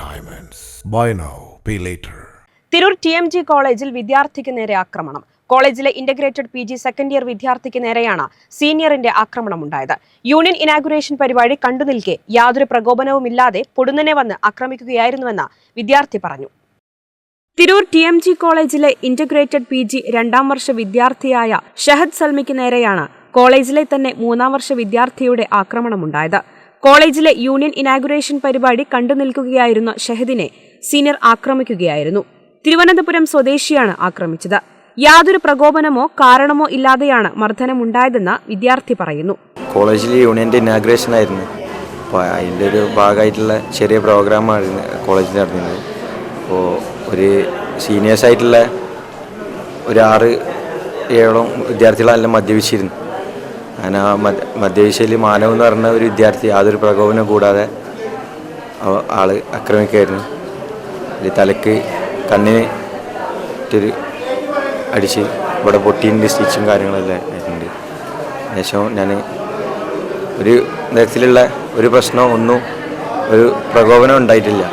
Diamonds buy now pay later Tirur T M G കോളേജിൽ വിദ്യാർത്ഥിക്ക് നേരെ ആക്രമണം. കോളേജിലെ integrated P G second year വിദ്യാർത്ഥിക്ക് നേരെയാണ് സീനിയറിന്റെ ആക്രമണം ആക്രമണമുണ്ടായത്. യൂണിയൻ ഇനാഗുറേഷൻ പരിപാടി കണ്ടുനിൽക്കെ യാതൊരു പ്രകോപനവുമില്ലാതെ പൊടുന്നനെ വന്ന് ആക്രമിക്കുകയായിരുന്നുവെന്ന് വിദ്യാർത്ഥി പറഞ്ഞു. തിരൂർ ടി എം ജി കോളേജിലെ ഇന്റഗ്രേറ്റഡ് പി ജി രണ്ടാം വർഷ വിദ്യാർത്ഥിയായ ഷഹദ് സൽമിക്ക് നേരെയാണ് കോളേജിലെ തന്നെ മൂന്നാം വർഷ വിദ്യാർത്ഥിയുടെ ആക്രമണമുണ്ടായത്. കോളേജിലെ യൂണിയൻ ഇനാഗുറേഷൻ പരിപാടി കണ്ടു നിൽക്കുകയായിരുന്ന ഷഹദിനെ സീനിയർ ആക്രമിക്കുകയായിരുന്നു. തിരുവനന്തപുരം സ്വദേശിയാണ് ആക്രമിച്ചത്. യാതൊരു പ്രകോപനമോ കാരണമോ ഇല്ലാതെയാണ് മർദ്ദനമുണ്ടായതെന്ന് വിദ്യാർത്ഥി പറയുന്നു. കോളേജിൽ യൂണിയന്റെ ഇനാഗ്രേഷൻ ആയിരുന്നു. അപ്പോൾ അതിന്റെ ഒരു ഭാഗമായിട്ടുള്ള ചെറിയ പ്രോഗ്രാമായിരുന്നു കോളേജിൽ നടന്നിരുന്നത്. അപ്പോൾ ഒരു സീനിയേഴ്സ് ആയിട്ടുള്ള ഒരു ആറ് ഏഴോളം വിദ്യാർത്ഥികളെല്ലാം മദ്യപിച്ചിരുന്നു. അങ്ങനെ ആ മദ്യപിച്ചതിൽ മാനവ് എന്ന് പറഞ്ഞ ഒരു വിദ്യാർത്ഥി യാതൊരു പ്രകോപനം കൂടാതെ ആൾ ആൾ ആക്രമിക്കുകയായിരുന്നു. ഒരു തലക്ക് കണ്ണിന് ഒരു അടിച്ച് ഇവിടെ പൊട്ടീന്റെ സ്റ്റിച്ചും കാര്യങ്ങളെല്ലാം ആയിട്ടുണ്ട്. ശേഷം ഞാൻ ഒരു തരത്തിലുള്ള ഒരു പ്രശ്നമോ ഒന്നും ഒരു പ്രകോപനം ഉണ്ടായിട്ടില്ല.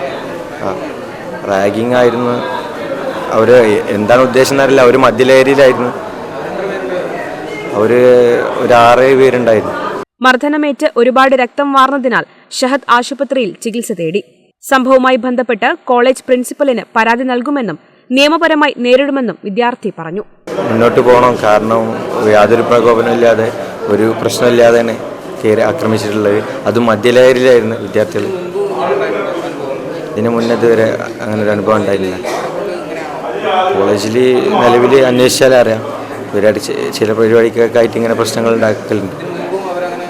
റാഗിങ് ആയിരുന്നു. അവർ എന്താണ് ഉദ്ദേശം എന്നറിയില്ല അവർ മധ്യലേരിയിലായിരുന്നു. അവർ ഒരു ആറേഴ് പേരുണ്ടായിരുന്നു. മർദ്ദനമേറ്റ് ഒരുപാട് രക്തം വാർന്നതിനാൽ ഷഹദ് ആശുപത്രിയിൽ ചികിത്സ തേടി. സംഭവവുമായി ബന്ധപ്പെട്ട് കോളേജ് പ്രിൻസിപ്പലിന് പരാതി നൽകുമെന്നും നിയമപരമായി നേരിടുമെന്നും വിദ്യാർത്ഥി പറഞ്ഞു. മുന്നോട്ട് പോകണം. കാരണം യാതൊരു പ്രകോപനമില്ലാതെ ഒരു പ്രശ്നമില്ലാതെയാണ് കയറി ആക്രമിച്ചിട്ടുള്ളത്. അതും മധ്യലഹരിയിലായിരുന്നു വിദ്യാർത്ഥികൾ. ഇതിനു മുന്നേ ഇതുവരെ അങ്ങനെ ഒരു അനുഭവം ഉണ്ടായില്ല കോളേജിൽ നിലവിൽ അന്വേഷിച്ചാലേ അറിയാം. ഇവരായിട്ട് ചില പരിപാടിക്കൊക്കെ ആയിട്ട് ഇങ്ങനെ പ്രശ്നങ്ങൾ ഉണ്ടാക്കലുണ്ട്.